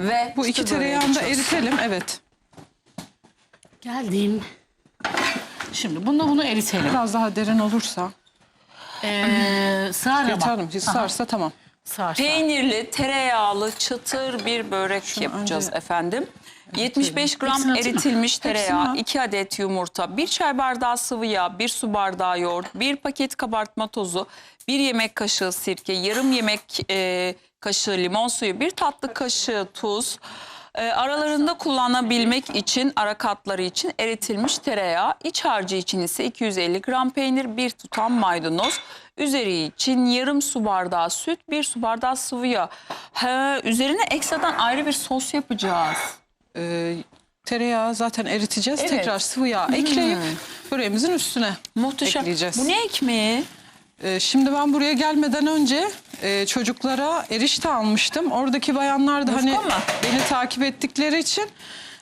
Ve Bu iki böreği tereyağını da eritelim. Evet. Geldim. Şimdi bunu bunu eritelim. Biraz daha derin olursa. Ee, sığar Yeter ama. mi? Sarsa tamam. Sığar. sığar. Peynirli, tereyağlı, çıtır bir börek yapacağız önce- efendim. 75 gram Hepsini atayım mı? eritilmiş tereyağı, at. 2 adet yumurta, 1 çay bardağı sıvı yağ, 1 su bardağı yoğurt, 1 paket kabartma tozu, 1 yemek kaşığı sirke, yarım yemek e, kaşığı limon suyu, 1 tatlı kaşığı tuz. E, aralarında kullanabilmek için, ara katları için eritilmiş tereyağı, iç harcı için ise 250 gram peynir, 1 tutam maydanoz, üzeri için yarım su bardağı süt, 1 su bardağı sıvı yağ. He, üzerine ekstradan ayrı bir sos yapacağız. Ee, tereyağı zaten eriteceğiz. Evet. Hmm. Tekrar sıvı yağ ekleyip böreğimizin üstüne Muhteşem. ekleyeceğiz. Bu ne ekmeği? Ee, şimdi ben buraya gelmeden önce e, çocuklara erişte almıştım. Oradaki bayanlar da Yufka hani mı? beni takip ettikleri için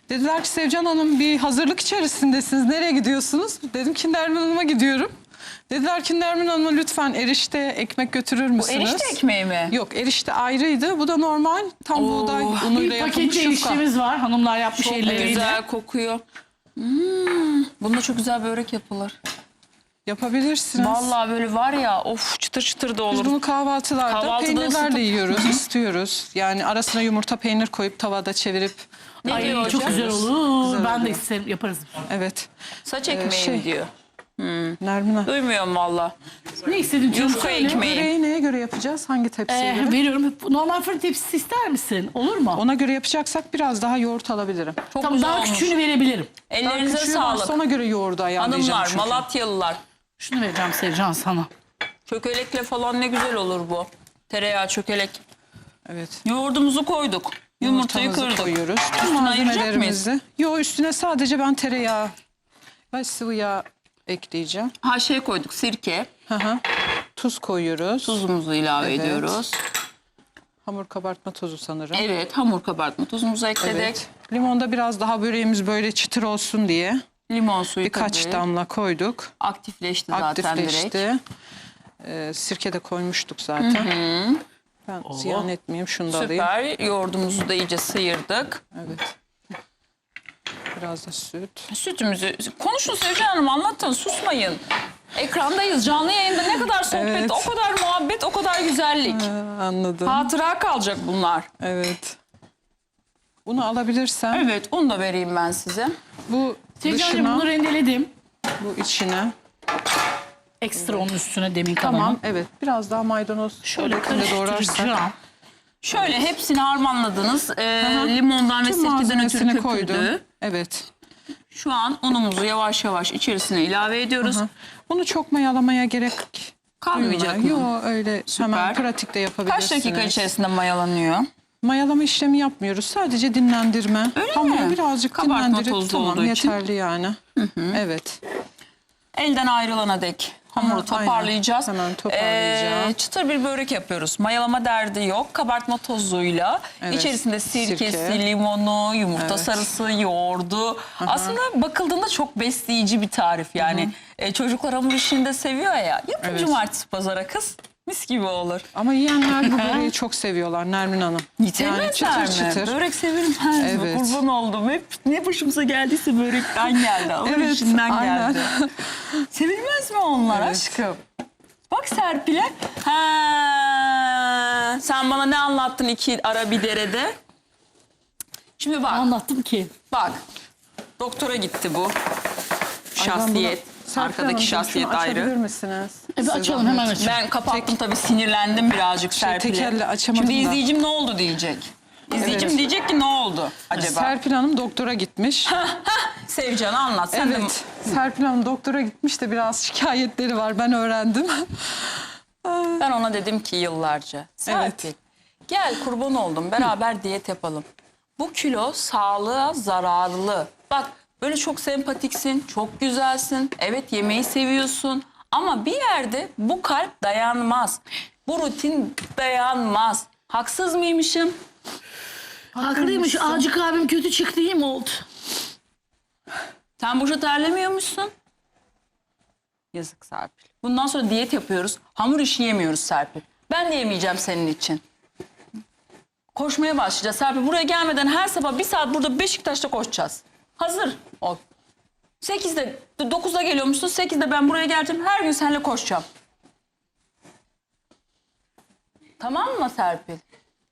dediler ki Sevcan Hanım bir hazırlık içerisindesiniz. Nereye gidiyorsunuz? Dedim ki Nermin Hanım'a gidiyorum. Dediler ki Nermin Hanım'a lütfen erişte ekmek götürür Bu müsünüz? erişte ekmeği mi? Yok erişte ayrıydı. Bu da normal tam Oo. buğday unuyla Bir yapılmış pakette yufka. eriştemiz var. Hanımlar yapmış Çok elleriyle. güzel kokuyor. Hmm, bunda çok güzel börek yapılır. Yapabilirsiniz. Vallahi böyle var ya of çıtır çıtır da Biz olur. bunu kahvaltılarda Kahvaltıda peynirlerle ısıtıp- yiyoruz, istiyoruz. Yani arasına yumurta peynir koyup tavada çevirip Ne Ay diyor çok hocam? güzel olur. Güzel ben de oluyor. isterim yaparız. evet. Saç ekmeği şey- mi diyor. Nermin Hanım. Duymuyorum valla. Ne istedin çocuk Yufka söyle. ekmeği. Böreği neye göre yapacağız? Hangi tepsiye Ee, göre? veriyorum. Normal fırın tepsisi ister misin? Olur mu? Ona göre yapacaksak biraz daha yoğurt alabilirim. Çok tamam güzel daha olmuş. küçüğünü verebilirim. Daha Ellerinize küçüğü sağlık. varsa ona göre yoğurdu ayarlayacağım Hanımlar, çünkü. Malatyalılar. Şunu vereceğim Sevcan sana. Çökelekle falan ne güzel olur bu. Tereyağı çökelek. Evet. Yoğurdumuzu koyduk. Yumurtayı Yumurtamızı kırdık. koyuyoruz. Tüm Üstüne ayıracak mıyız? malzemelerimizi. Yo üstüne sadece ben tereyağı ve sıvı yağ ekleyeceğim. Ha şey koyduk sirke. Hı hı. Tuz koyuyoruz. Tuzumuzu ilave Evet. ediyoruz. Hamur kabartma tozu sanırım. Evet hamur kabartma tuzumuzu ekledik. Evet. Limon da biraz daha böreğimiz böyle çıtır olsun diye Limon suyu birkaç tabii. damla koyduk. Aktifleşti zaten direkt. Aktifleşti. Ee, sirke de koymuştuk zaten. Ben ziyan etmeyeyim şunu da alayım. Süper. Yoğurdumuzu da iyice sıyırdık. Evet. Biraz da süt. Sütümüzü konuşun Sevcan Hanım anlatın susmayın. Ekrandayız canlı yayında ne kadar sohbet Evet. o kadar muhabbet o kadar güzellik. Ha, anladım. Hatıra kalacak bunlar. Evet. Bunu alabilirsem Evet onu da vereyim ben size. bu Sevcan'cığım dışına, bunu rendeledim. bu içine. Ekstra onun üstüne demin Tamam. kalanı. Evet. Biraz daha maydanoz Şöyle şöyle doğrarsak. karıştıracağım. Şöyle hepsini harmanladınız. Ee, limondan ve Tüm sirkeden ötürü malzemesini köpürdü. koydum. Evet. Şu an unumuzu yavaş yavaş içerisine ilave ediyoruz. Hı. Bunu çok mayalamaya gerek Kalmayacak mı? Yok öyle hemen pratikte yapabilirsiniz. Kaç dakika içerisinde mayalanıyor? Mayalama işlemi yapmıyoruz. Sadece dinlendirme. Öyle Hamuru mi? birazcık Kabartma dinlendirip tozu tamam olduğu için. yeterli yani. Evet. Elden ayrılana dek hamuru Aha, toparlayacağız. aynen. Hemen toparlayacağım. Ee, çıtır bir börek yapıyoruz. Mayalama derdi yok. Kabartma tozuyla. Evet, içerisinde sirkesi, sirke. limonu, yumurta Evet. sarısı, yoğurdu. Aslında bakıldığında çok besleyici bir tarif yani. Ee, çocuklar hamur işini de seviyor ya. Yapın Evet. cumartesi pazara kız. Mis gibi olur. Ama yiyenler bu böreği çok seviyorlar Nermin Hanım. Yitemezler çıtır mi? çıtır. Börek sevilmez mi? Evet. Kurban oldum. Hep ne başımıza geldiyse börekten geldi. Hamur Evet, işinden aynen. geldi. Sevilmez mi onlar Evet. aşkım? Bak Serpil'e. Ha, sen bana ne anlattın iki ara bir derede? Şimdi bak, Anlattım ki. bak. Doktora gitti bu. Şahsiyet. Serpil Arkadaki Hanımcığım, şahsiyet şunu açabilir ayrı. misiniz? E, bir açalım hemen açalım. Ben kapattım tabii sinirlendim birazcık Serpil'e. tekerle açamadım Şimdi da. izleyicim ne oldu diyecek. İzleyicim Evet. diyecek ki ne oldu acaba? Serpil Hanım doktora gitmiş. Sevcan'ı anlat. Sen de evet. Serpil Hanım doktora gitmiş de biraz şikayetleri var. Ben öğrendim. Ben ona dedim ki yıllarca. Serpil gel kurban oldum beraber diyet yapalım. Bu kilo sağlığa zararlı. Bak böyle çok sempatiksin, çok güzelsin. Evet yemeği seviyorsun. Ama bir yerde bu kalp dayanmaz. Bu rutin dayanmaz. Haksız mıymışım? Haklıymış. Acık abim kötü çıktı iyi mi oldu? Sen boşa terlemiyormuşsun. Yazık Serpil. Bundan sonra diyet yapıyoruz. Hamur işi yemiyoruz Serpil. Ben de yemeyeceğim senin için. Koşmaya başlayacağız. Serpil buraya gelmeden her sabah bir saat burada Beşiktaş'ta koşacağız. Hazır ol. 8'de 9'da geliyormuşsun. 8'de ben buraya geleceğim. Her gün seninle koşacağım. Tamam mı Serpil?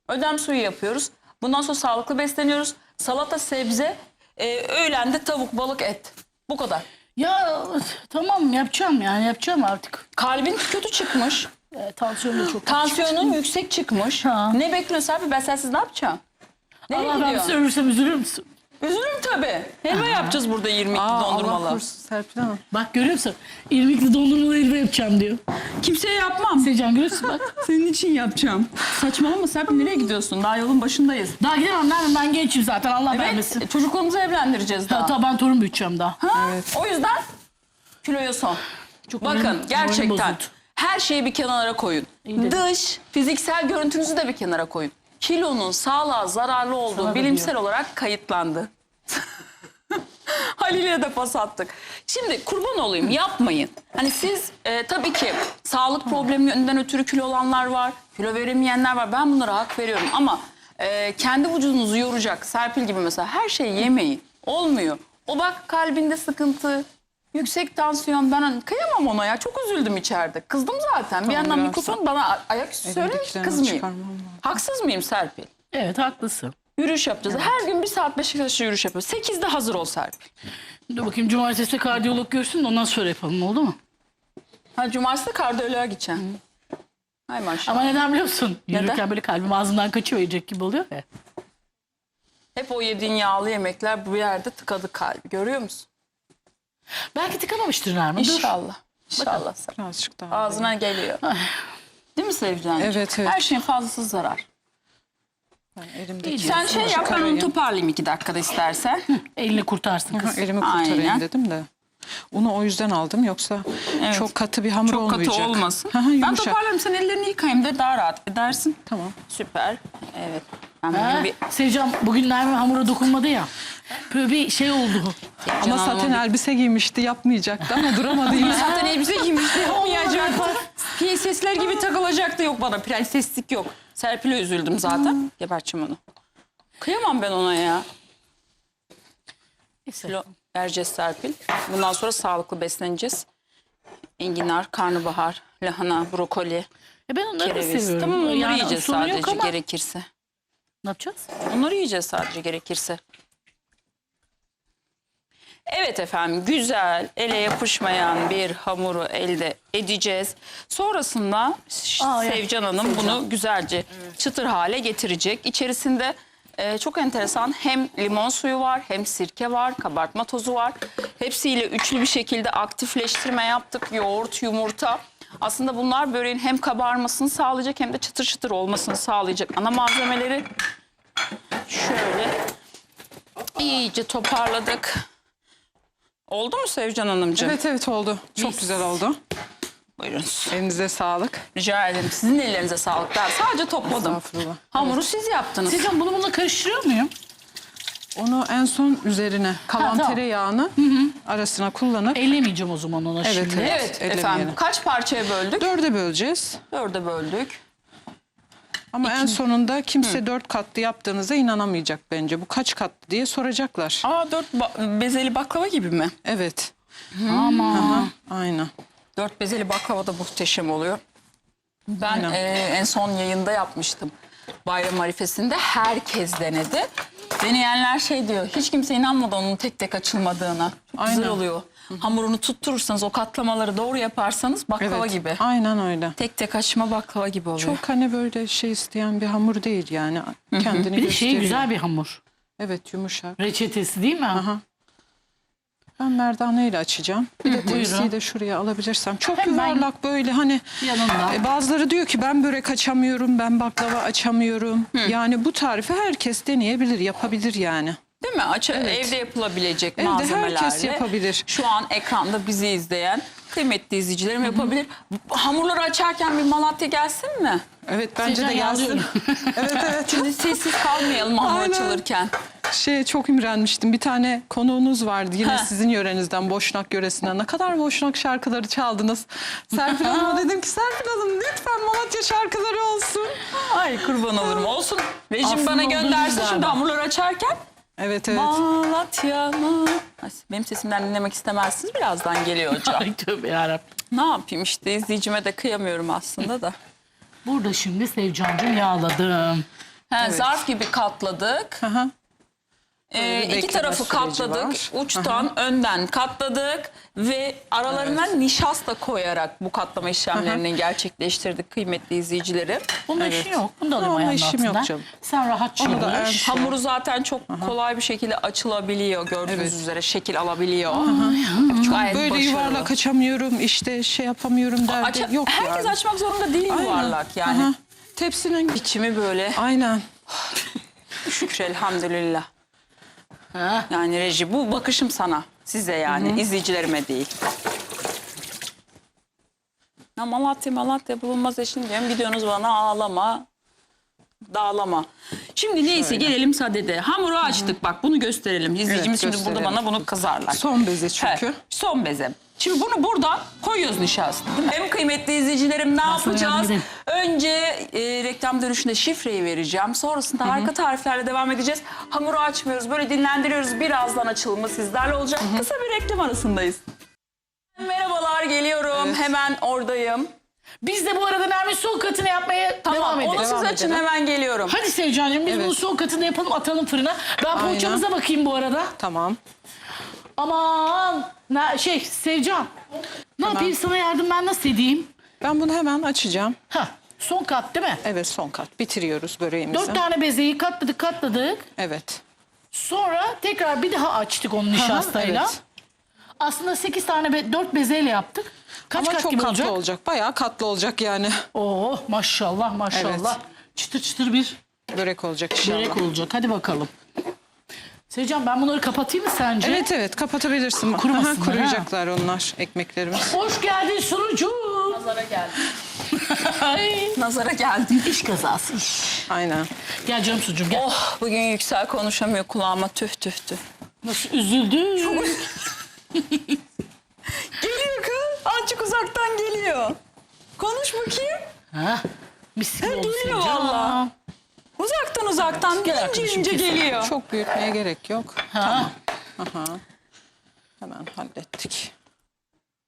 Ödem suyu yapıyoruz. Bundan sonra sağlıklı besleniyoruz. Salata, sebze, e, öğlende tavuk, balık, et. Bu kadar. Ya tamam yapacağım yani yapacağım artık. Kalbin kötü çıkmış. E, tansiyon da çok. Tansiyonun yüksek çıkmış. Ha. Ne bekliyorsun Serpil? Ben sensiz ne yapacağım? Nereye Allah ben gidiyorsun? ölürsem üzülür müsün? Üzülürüm tabii. Helva yapacağız burada 22 Aa, dondurmalı. Allah korusun Serpil Hanım. Bak görüyor musun? İrmikli dondurmalı helva yapacağım diyor. Kimseye yapmam. Sevcan görüyorsun bak. Senin için yapacağım. Saçmalama Serpil nereye gidiyorsun? Daha yolun başındayız. Daha gidemem nerede ben gençim zaten Allah Evet vermesin. çocuklarımızı evlendireceğiz daha. Ha, tabii ben torun büyüteceğim daha. Ha? Evet. O yüzden kiloya son. Çok Bakın moralim- moralim gerçekten bozuldu. her şeyi bir kenara koyun. Dış, fiziksel görüntünüzü de bir kenara koyun. Kilonun sağlığa zararlı olduğu Sana bilimsel diyor. olarak kayıtlandı. Halil'e de pas attık. Şimdi kurban olayım yapmayın. Hani siz e, tabii ki sağlık probleminden ötürü kilo olanlar var. Kilo veremeyenler var. Ben bunlara hak veriyorum ama e, kendi vücudunuzu yoracak Serpil gibi mesela her şeyi yemeyin. Olmuyor. O bak kalbinde sıkıntı, yüksek tansiyon. Ben hani kıyamam ona ya. Çok üzüldüm içeride. Kızdım zaten. bir yandan biraz mikrofon bana a- ayaküstü söyle Elimdekilerini kızmayayım. çıkarmam lazım. Haksız mıyım Serpil? Evet haklısın. Yürüyüş yapacağız. Her gün bir saat Beşiktaş'ta yürüyüş yapıyoruz. Sekizde hazır ol Serpil. Dur bakayım cumartesi kardiyolog görsün de ondan sonra yapalım oldu mu? Ha cumartesi de kardiyoloğa gideceksin. Hay maşallah. Ama neden biliyor musun? Neden? Yürürken böyle kalbim ağzımdan kaçıyor yiyecek gibi oluyor ya. Hep o yediğin yağlı yemekler bu yerde tıkadı kalbi. Görüyor musun? Belki tıkamamıştır Nermin. Dur. İnşallah. İnşallah. Serpil. Birazcık daha. Ağzına geliyor. Değil mi Sevcan? Evet, evet. Her şeyin fazlası zarar. Ben elimdeki Sen şey yap ben onu toparlayayım iki dakikada istersen. Elini kurtarsın kız. Elimi kurtarayım Aynen. dedim de. Unu o yüzden aldım yoksa Evet. çok katı bir hamur Çok katı olmayacak. olmasın. Hı hı, ben yumuşak. toparlarım sen ellerini yıkayayım da daha rahat edersin. Tamam. Süper. Evet. Ben Ha? bugün bir Sevcan bugün Nermin hamura dokunmadı ya. Böyle bir şey oldu. Ama Canan saten Hanım'a elbise giymişti yapmayacaktı ama duramadı yine. Zaten elbise giymişti yapmayacaktı. Prensesler gibi takılacaktı yok bana prenseslik yok. Serpil'e üzüldüm zaten. Geberçim onu. Kıyamam ben ona ya. Neyse. Vereceğiz Serpil. Bundan sonra sağlıklı besleneceğiz. Enginar, karnabahar, lahana, brokoli, E ben onları da kereviz. seviyorum. Tamam onları Yani yiyeceğiz sorun yok sadece ama gerekirse. Ne yapacağız? Onları yiyeceğiz sadece gerekirse. Evet efendim güzel ele yapışmayan bir hamuru elde edeceğiz. Sonrasında Aa. Sevcan Hanım bunu güzelce çıtır hale getirecek. İçerisinde e, çok enteresan hem limon suyu var hem sirke var kabartma tozu var. Hepsiyle üçlü bir şekilde aktifleştirme yaptık. Yoğurt, yumurta. Aslında bunlar böreğin hem kabarmasını sağlayacak hem de çıtır çıtır olmasını sağlayacak ana malzemeleri. Şöyle iyice toparladık. Oldu mu Sevcan Hanımcığım? Evet evet oldu. Çok Mis. güzel oldu. Buyurunuz. Elinize sağlık. Rica ederim. Sizin ellerinize sağlık. Ben sadece topladım. Estağfurullah. Hamuru siz yaptınız. Sevcan bunu bununla karıştırıyor muyum? Onu en son üzerine kalan Ha, tamam. tereyağını arasına kullanıp Ellemeyeceğim o zaman ona Evet, şimdi. evet. Evet Ellemeyelim. efendim. Kaç parçaya böldük? dörde böleceğiz. Dörde böldük. Ama en sonunda kimse dört katlı yaptığınıza inanamayacak bence. Bu kaç katlı diye soracaklar. Aa dört ba- bezeli baklava gibi mi? Evet. Ama Aha, aynen. Dört bezeli baklava da muhteşem oluyor. Ben Aynen. e, en son yayında yapmıştım. Bayram arifesinde herkes denedi. Deneyenler şey diyor, hiç kimse inanmadı onun tek tek açılmadığına. Çok Güzel Aynen. oluyor. Hamurunu tutturursanız, o katlamaları doğru yaparsanız baklava Evet. gibi. Aynen öyle. Tek tek açma baklava gibi oluyor. Çok hani böyle şey isteyen bir hamur değil yani. Kendini bir de şey gösteriyor. güzel bir hamur. Evet yumuşak. Reçetesi değil mi? Aha. Ben merdane ile açacağım. Bir de tepsiyi Buyurun. de şuraya alabilirsem. Çok Hemen. yuvarlak böyle hani. Yanında. E, bazıları diyor ki ben börek açamıyorum, ben baklava açamıyorum. Yani bu tarifi herkes deneyebilir, yapabilir yani. Değil mi? Aç Evde yapılabilecek Evde malzemelerle. herkes yapabilir. Şu an ekranda bizi izleyen kıymetli izleyicilerim yapabilir. Bu Hamurları açarken bir Malatya gelsin mi? Evet bence de Sizden gelsin. yağlıyorum. evet evet. Şimdi sessiz kalmayalım hamur Aynen. açılırken. şey çok imrenmiştim. Bir tane konuğunuz vardı yine Ha. sizin yörenizden Boşnak yöresinden. Ne kadar Boşnak şarkıları çaldınız. Serpil Hanım'a dedim ki Serpil Hanım lütfen Malatya şarkıları olsun. Ay kurban olurum. Olsun. Rejim Aslında bana şimdi bak. hamurları açarken. Evet evet. Malatya mı? Ay, Benim sesimden dinlemek istemezsiniz. Birazdan geliyor hocam. Ay tövbe yarabbim. ne yapayım işte izleyicime de kıyamıyorum aslında da. Burada şimdi Sevcan'cığım yağladım. He, Zarf gibi katladık. Aha. Ee, iki tarafı katladık. var. Uçtan, önden katladık ve aralarına nişasta koyarak bu katlama işlemlerini gerçekleştirdik kıymetli izleyicilerim. Bunda Evet. işin yok. Bunda alayım ayağının işim yok canım. Sen rahat Onu da el- Şey. Hamuru zaten çok kolay bir şekilde açılabiliyor gördüğünüz Evet. üzere şekil alabiliyor. Çok Gayet böyle başarılı. yuvarlak açamıyorum işte şey yapamıyorum derdi. Aç- yok herkes yani. açmak zorunda değil Aynen. yuvarlak yani. Aha. Tepsinin İçimi böyle aynen. şükür elhamdülillah. Ha. Yani reji bu bakışım sana. Size yani izleyicilerime değil. Ya Malatya Malatya bulunmaz eşin diyorum. Gidiyorsunuz bana ağlama. Dağlama. Şimdi neyse gelelim sadede. Hamuru açtık bak bunu gösterelim. İzleyicimiz şimdi burada gösterelim. bana bunu kızarlar. Son bezi çünkü. He, son beze. Şimdi bunu buradan koyuyoruz nişasta değil mi? Hem kıymetli izleyicilerim ne yapacağız? Önce e, reklam dönüşünde şifreyi vereceğim. Sonrasında harika tariflerle devam edeceğiz. Hamuru açmıyoruz böyle dinlendiriyoruz. Birazdan açılımı sizlerle olacak. Kısa bir reklam arasındayız. Merhabalar geliyorum. Hemen oradayım. Biz de bu arada Nermin son katını yapmaya Tamam devam edelim. onu siz açın hemen geliyorum. Hadi Sevcan'cığım biz Evet. bunu son katını yapalım atalım fırına. Ben poğaçamıza bakayım bu arada. Tamam. Aman na, şey Sevcan. Ne yapayım sana yardım ben nasıl edeyim? Ben bunu hemen açacağım. Ha, son kat değil mi? Evet son kat. Bitiriyoruz böreğimizi. Dört tane bezeyi katladık katladık. Evet. Sonra tekrar bir daha açtık onun nişastayla. evet. Aslında sekiz tane, be, dört bezeyle yaptık. Kaç Ama kat çok gibi katlı olacak? olacak. Bayağı katlı olacak yani. Oo maşallah maşallah. Evet. Çıtır çıtır bir Börek olacak inşallah. börek olacak. Hadi bakalım. Sevcan ben bunları kapatayım mı sence? Evet evet kapatabilirsin. Kurumasınlar, Aha, kuruyacaklar onlar ekmeklerimiz. Hoş geldin sunucu. Nazara geldim. Ay. Nazara geldim. İş kazası iş. Aynen. Gel canım sunucum gel. Oh bugün yüksel konuşamıyor kulağıma tüh tüh tüh. Nasıl üzüldü. Geliyor kız. Azıcık uzaktan geliyor. Konuş bakayım. ha, mis gibi Ha, oldu geliyor Sevcan. valla. Uzaktan uzaktan Gel ince arkadaşım, ince kesin. geliyor. Çok büyütmeye gerek yok. Ha. Aha. Hemen hallettik.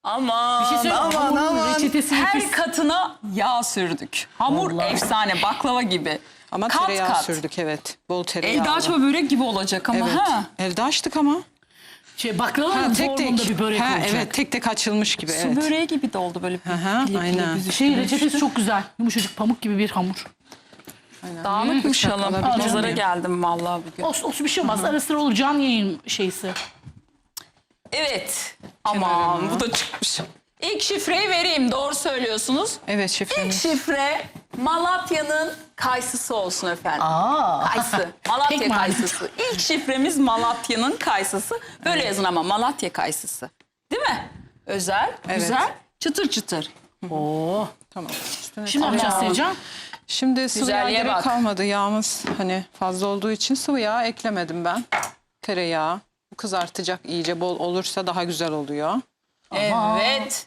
Aman şey aman aman. reçetesi Her nefis. katına yağ sürdük. Hamur Vallahi. efsane baklava gibi. Ama kat tereyağı kat. sürdük evet. Bol tereyağı. Elde açma börek gibi olacak ama Evet. ha. Elde açtık ama. Şey, baklavanın tek formunda tek. bir börek ha, olacak. evet tek tek açılmış gibi. Su Evet. böreği gibi de oldu böyle. Aha, aynen. Şey reçetesi çok güzel. Yumuşacık pamuk gibi bir hamur. Dağınıkmış alabilir Nazara miyim? geldim vallahi bugün. Olsun, olsun bir şey olmaz. Ara sıra olur can yayın şeysi. Evet. Aman bu da çıkmış. İlk şifreyi vereyim. Doğru söylüyorsunuz. Evet İlk şifre Malatya'nın kayısısı olsun efendim. Aa. Kayısı. Malatya Pek kayısısı. İlk şifremiz Malatya'nın kayısısı. Böyle yazın ama Malatya kayısısı. Değil mi? Özel, Evet. güzel, çıtır çıtır. Oo. Tamam. Şimdi ne tereyağı. yapacağız Sevcan? Şimdi sıvı yağ Güzelliğe gerek bak. kalmadı. Yağımız hani fazla olduğu için sıvı yağ eklemedim ben. Tereyağı. Bu kızartacak iyice bol olursa daha güzel oluyor. Evet.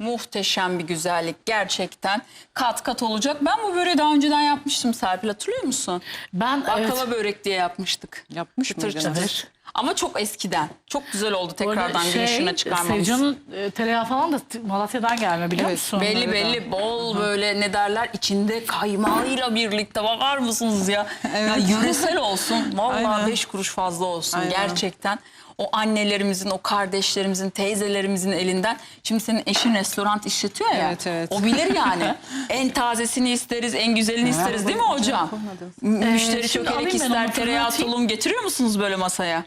Muhteşem bir güzellik gerçekten. Kat kat olacak. Ben bu böreği daha önceden yapmıştım Serpil hatırlıyor musun? Ben Baklava evet. börek diye yapmıştık. Yapmış Çıtır mıydınız? çıtır. Evet. Ama çok eskiden. Çok güzel oldu tekrardan gün ışığına çıkarmamız. Sevcan'ın e, tereyağı falan da Malatya'dan gelme biliyor Evet, musun? Belli Onları da. belli bol böyle ne derler içinde kaymağıyla birlikte bakar mısınız ya? ya yöresel olsun vallahi Aynen. beş kuruş fazla olsun Aynen. gerçekten. O annelerimizin, o kardeşlerimizin, teyzelerimizin elinden. Şimdi senin eşin restoran işletiyor ya. Evet, evet. O bilir yani. en tazesini isteriz, en güzelini isteriz değil mi hocam? M- Müşteri Ee, çökelek ister, tereyağı tulum getiriyor musunuz böyle masaya?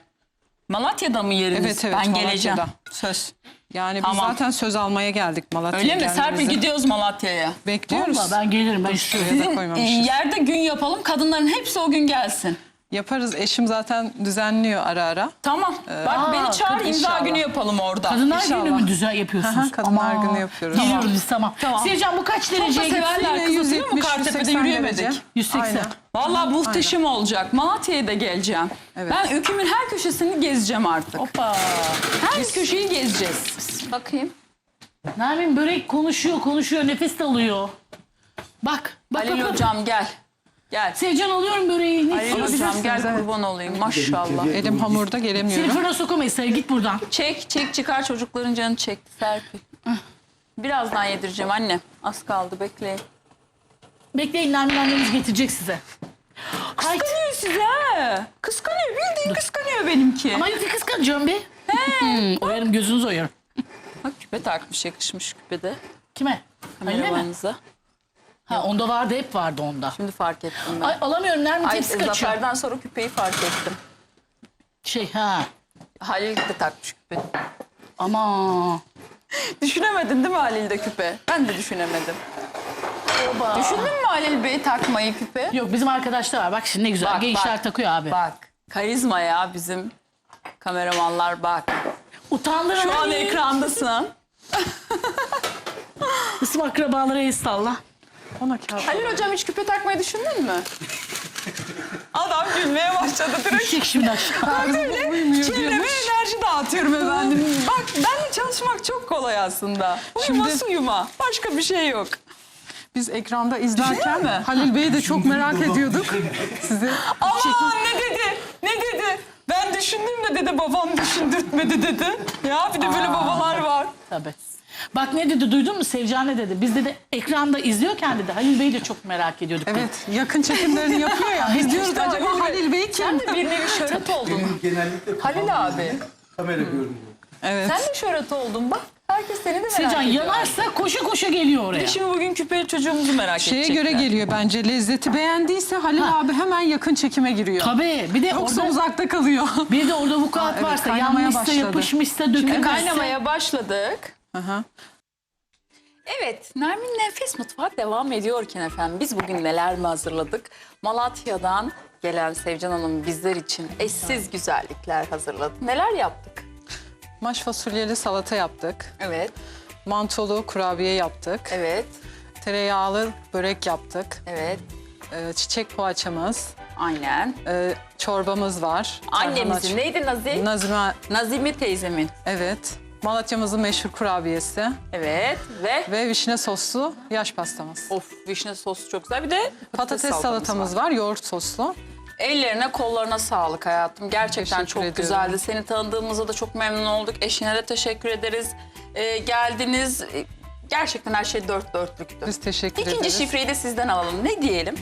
Malatya'da mı yeriniz? Evet, evet, Ben geleceğim. Malatya'da. Söz. Yani biz Tamam. zaten söz almaya geldik Malatya'ya Öyle mi? Serpil gidiyoruz Malatya'ya. Bekliyoruz. Valla ben gelirim ben Sizin yerde gün yapalım. Kadınların hepsi o gün gelsin. Yaparız. Eşim zaten düzenliyor ara ara. Tamam. Bak Aa, beni çağır kadın imza inşallah. günü yapalım orada. Kadınlar İnşallah. günü mü düzen yapıyorsunuz? Aha, Kadınlar. Günü yapıyoruz. Geliyoruz biz tamam. Tamam. Sevcan bu kaç Çok da dereceye gitsin? severler Yine kızı değil mi? 170, Kartepe'de 180 yürüyemedik. derece. 180. Aynen. Vallahi muhteşem olacak. Malatya'ya da geleceğim. Evet. Ben ülkemin her köşesini gezeceğim artık. Hoppa. Her köşeyi gezeceğiz. Bakayım. Nermin börek konuşuyor konuşuyor nefes de alıyor. Bak. Bak Halil bak, bak. hocam gel. Gel. Sevcan alıyorum böreği. Ne istiyorsun? hocam gel evet. kurban olayım maşallah. Elim hamurda Seni gelemiyorum. fırına sokamayız Sayı git buradan. Çek çek çıkar çocukların canı çekti Serpil. Birazdan yedireceğim anne. Az kaldı bekleyin. Bekleyin Nermin annemiz getirecek size. Kıskanıyor size. Kıskanıyor bildiğin kıskanıyor benimki. Ama yok kıskanacağım be. Hmm, oyarım gözünüzü oyarım. Bak küpe takmış yakışmış küpe de Kime? Anne mi? kameramanınıza. Ha onda vardı hep vardı onda. Şimdi fark ettim ben. Ay alamıyorum Nermin Ay, tepsi kaçıyor. Zafer'den sonra küpeyi fark ettim. Şey ha. Halil de takmış küpe. Ama. Düşünemedin değil mi Halil de küpe? Ben de düşünemedim. Oba. Düşündün mü Halil Bey takmayı küpe? Yok bizim arkadaşlar var. Bak şimdi ne güzel. Bak, Gençler bak. takıyor abi. Bak karizma ya bizim kameramanlar bak. Utandır Şu an ekrandasın. Kısım akrabalara el salla. Ona kağıt. Halil hocam hiç küpe takmayı düşündün mü? Adam gülmeye başladı direkt. Çek şimdi aşağı. Çevreme enerji dağıtıyorum efendim. Bak benle çalışmak çok kolay aslında. Uyuma Şimdi- suyuma. Başka bir şey yok. Biz ekranda Değil mi? izlerken Halil Bey'i de çok merak ediyorduk. Sizi Aman ne dedi? Ne dedi? Ben düşündüm de dedi babam düşündürtmedi dedi. Ya bir de böyle babalar var. Tabii. Bak ne dedi duydun mu Sevcan ne dedi? Biz dedi ekranda izliyorken dedi Halil Bey'i de çok merak ediyorduk. dedi. evet yakın çekimlerini yapıyor ya. Biz diyoruz İşte acaba Halil Bey- Halil Bey kim? Sen de bir nevi şöhret oldun. Genellikle Halil abi. kamera görünüyor. Evet. Sen de şöhret oldun bak. Herkes seni de merak Sevcan ediyor. yanarsa koşa koşa geliyor oraya. Şimdi bugün küpeli çocuğumuzu merak Şeye edecekler. göre geliyor bence. Lezzeti beğendiyse Halil Ha. abi hemen yakın çekime giriyor. Tabii bir de Yoksa orada, uzakta kalıyor. bir de orada vukuat evet, varsa kaynamaya yanmışsa başladı. yapışmışsa Şimdi dökülmüşse. kaynamaya başladık. Aha. Evet, Nermin Nefes Mutfak devam ediyorken efendim biz bugün neler mi hazırladık? Malatya'dan gelen Sevcan Hanım bizler için eşsiz güzellikler hazırladı. Neler yaptık? Maş fasulyeli salata yaptık. Evet, Mantolu kurabiye yaptık. evet, Tereyağlı börek yaptık. evet. Ee, çiçek poğaçamız. Aynen. Ee, çorbamız var. Annemizin neydi Nazi? Nazime, Nazime teyzemin. evet. Malatya'mızın meşhur kurabiyesi. Evet ve Ve vişne soslu yaş pastamız. of vişne sosu çok güzel. Bir de Patates salatamız var. yoğurt soslu. Ellerine kollarına sağlık hayatım. Gerçekten Teşekkür çok ediyorum. güzeldi. Seni tanıdığımızda da çok memnun olduk. Eşine de teşekkür ederiz. Ee, geldiniz. Ee, Gerçekten her şey dört dörtlüktü. Biz teşekkür İkinci ederiz. şifreyi de sizden alalım. Ne diyelim?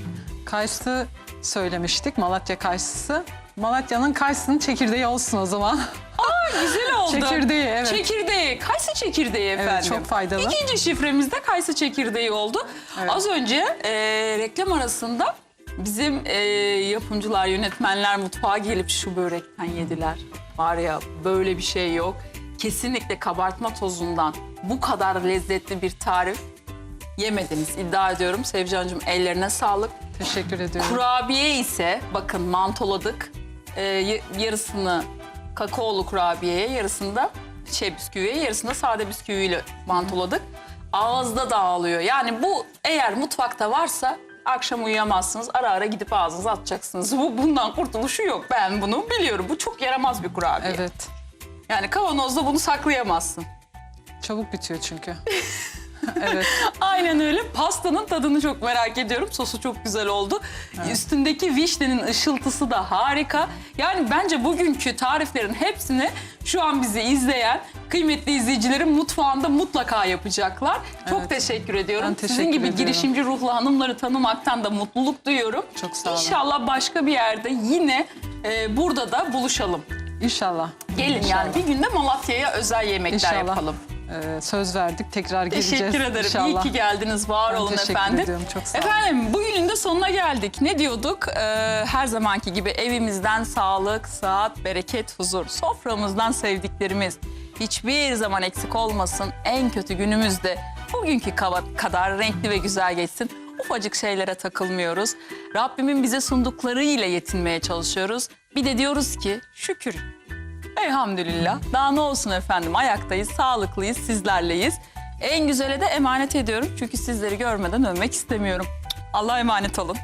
Kayısı söylemiştik. Malatya kayısısı. Malatya'nın kayısının çekirdeği olsun o zaman. Güzel oldu. Çekirdeği, evet. Çekirdeği. Kayısı çekirdeği efendim. çok faydalı. İkinci şifremiz de kayısı çekirdeği oldu. Az önce e, reklam arasında bizim e, yapımcılar, yönetmenler mutfağa gelip şu börekten yediler. Var ya böyle bir şey yok. Kesinlikle kabartma tozundan bu kadar lezzetli bir tarif yemediniz iddia ediyorum. Sevcancığım ellerine sağlık. Teşekkür ediyorum. Kurabiye ise bakın mantoladık. Ee, yarısını kakaolu kurabiyeye, yarısını da şey bisküviye, yarısını da sade bisküviyle mantoladık. Ağızda dağılıyor. Yani bu eğer mutfakta varsa akşam uyuyamazsınız. Ara ara gidip ağzınıza atacaksınız. Bu bundan kurtuluşu yok. Ben bunu biliyorum. Bu çok yaramaz bir kurabiye. Evet. Yani kavanozda bunu saklayamazsın. Çabuk bitiyor çünkü. evet. Aynen öyle. Pastanın tadını çok merak ediyorum. Sosu çok güzel oldu. Üstündeki vişnenin ışıltısı da harika. Yani bence bugünkü tariflerin hepsini şu an bizi izleyen kıymetli izleyicilerin mutfağında mutlaka yapacaklar. Çok Evet. teşekkür ediyorum. Ben teşekkür Sizin gibi ediyorum. girişimci ruhlu hanımları tanımaktan da mutluluk duyuyorum. Çok sağ olun. İnşallah başka bir yerde yine e, burada da buluşalım. İnşallah. Gelin yani bir günde Malatya'ya özel yemekler İnşallah. yapalım. Ee, söz verdik. Tekrar geleceğiz. Teşekkür ederim. İnşallah. İyi ki geldiniz. Var Ben olun teşekkür efendim. ediyorum. Çok sağ olun. Efendim bugünün de sonuna geldik. Ne diyorduk? Ee, her zamanki gibi evimizden sağlık, saat, bereket, huzur. Soframızdan sevdiklerimiz. Hiçbir zaman eksik olmasın. En kötü günümüzde bugünkü kadar renkli ve güzel geçsin. ufacık şeylere takılmıyoruz. Rabbimin bize sunduklarıyla yetinmeye çalışıyoruz. Bir de diyoruz ki şükür. Elhamdülillah. Daha ne olsun efendim ayaktayız, sağlıklıyız, sizlerleyiz. En güzele de emanet ediyorum çünkü sizleri görmeden ölmek istemiyorum. Allah'a emanet olun.